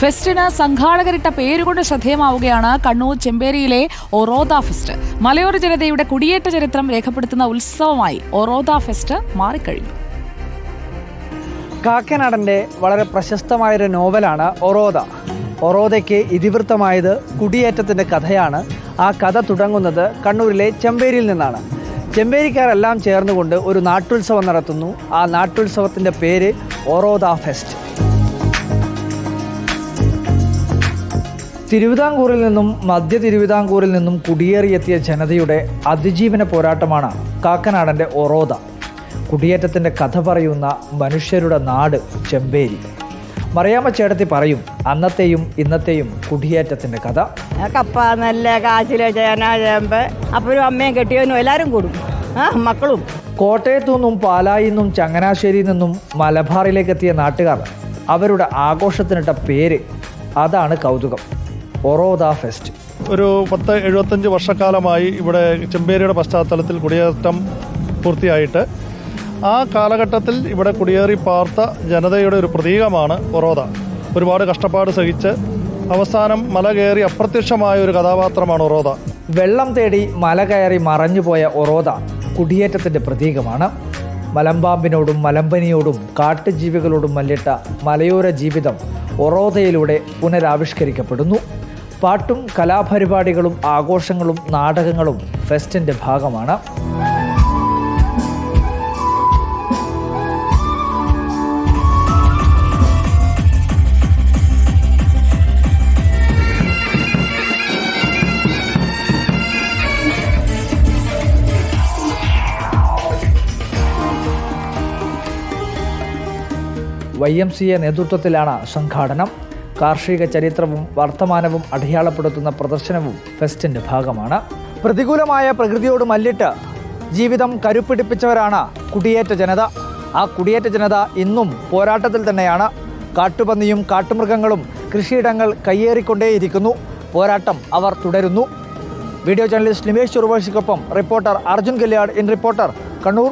ഫെസ്റ്റിന് സംഘാടകരിട്ട പേരുകൊണ്ട് ശ്രദ്ധേയമാവുകയാണ് Kannur ചെമ്പേരിയിലെ ഒറോദ fest. മലയോര ജനതയുടെ കുടിയേറ്റ ചരിത്രം രേഖപ്പെടുത്തുന്ന ഉത്സവമായി ഒറോദ ഫെസ്റ്റ് മാറിക്കഴിഞ്ഞു. കാക്കനാടന്റെ വളരെ പ്രശസ്തമായൊരു നോവലാണ് ഒറോദ. ഒറോദയ്ക്ക് ഇതിവൃത്തമായത് കുടിയേറ്റത്തിന്റെ കഥയാണ്. ആ കഥ തുടങ്ങുന്നത് കണ്ണൂരിലെ ചെമ്പേരിയിൽ നിന്നാണ്. ചെമ്പേരിക്കാരെല്ലാം ചേർന്നുകൊണ്ട് ഒരു നാട്ടുത്സവം നടത്തുന്നു. ആ നാട്ടുത്സവത്തിന്റെ പേര് ഒറോദ ഫെസ്റ്റ്. തിരുവിതാംകൂറിൽ നിന്നും മധ്യ തിരുവിതാംകൂറിൽ നിന്നും കുടിയേറിയെത്തിയ ജനതയുടെ അതിജീവന പോരാട്ടമാണ് കാക്കനാടന്റെ ഒറോദ. കുടിയേറ്റത്തിന്റെ കഥ പറയുന്ന മനുഷ്യരുടെ നാട് ചെമ്പേരി. മറിയാമ്മ ചേട്ടത്തി പറയും അന്നത്തെയും ഇന്നത്തെയും കുടിയേറ്റത്തിന്റെ കഥ. കപ്പ നെല്ല് കാച്ചിൽ ചേന ചേമ്പ് അപ്പനും അമ്മയും കെട്ടിയവനും എല്ലാവരും കൂടും. ആ മക്കളും. കോട്ടയത്തു നിന്നും പാലായിൽ നിന്നും ചങ്ങനാശ്ശേരിയിൽ നിന്നും മലബാറിലേക്ക് എത്തിയ നാട്ടുകാർ അവരുടെ ആഘോഷത്തിനിട്ട പേര്. അതാണ് കൗതുകം. ഒറോദ ഫെസ്റ്റ്. ഒരു പത്ത് എഴുപത്തഞ്ച് വർഷക്കാലമായി ഇവിടെ ചെമ്പേരിയുടെ പശ്ചാത്തലത്തിൽ കുടിയേറ്റം പൂർത്തിയായിട്ട്. ആ കാലഘട്ടത്തിൽ ഇവിടെ കുടിയേറി പാർത്ത ജനതയുടെ ഒരു പ്രതീകമാണ് ഒറോദ ഒരുപാട് കഷ്ടപ്പാട് സഹിച്ച് അവസാനം മല കയറി അപ്രത്യക്ഷമായ ഒരു കഥാപാത്രമാണ് ഒറോദ വെള്ളം തേടി മല കയറി മറഞ്ഞുപോയ ഒറോദ കുടിയേറ്റത്തിന്റെ പ്രതീകമാണ്. മലമ്പാമ്പിനോടും മലമ്പനിയോടും കാട്ടുജീവികളോടും മല്ലിട്ട മലയോര ജീവിതം ഒറോദയിലൂടെ പുനരാവിഷ്കരിക്കപ്പെടുന്നു. പാട്ടും കലാപരിപാടികളും ആഘോഷങ്ങളും നാടകങ്ങളും ഫെസ്റ്റിന്റെ ഭാഗമാണ്. വൈ എം സി എ നേതൃത്വത്തിലാണ് സംഘാടനം. കാർഷിക ചരിത്രവും വർത്തമാനവും അടയാളപ്പെടുത്തുന്ന പ്രദർശനവും ഫെസ്റ്റിന്റെ ഭാഗമാണ്. പ്രതികൂലമായ പ്രകൃതിയോട് മല്ലിട്ട് ജീവിതം കരുപ്പിടിപ്പിച്ചവരാണ് കുടിയേറ്റ ജനത. ആ കുടിയേറ്റ ജനത ഇന്നും പോരാട്ടത്തിൽ തന്നെയാണ്. കാട്ടുപന്നിയും കാട്ടുമൃഗങ്ങളും കൃഷിയിടങ്ങൾ കയ്യേറിക്കൊണ്ടേയിരിക്കുന്നു. പോരാട്ടം അവർ തുടരുന്നു. Video journalist Nimesh ചുറുവാശിക്കൊപ്പം reporter Arjun Kalyad in reporter Kannur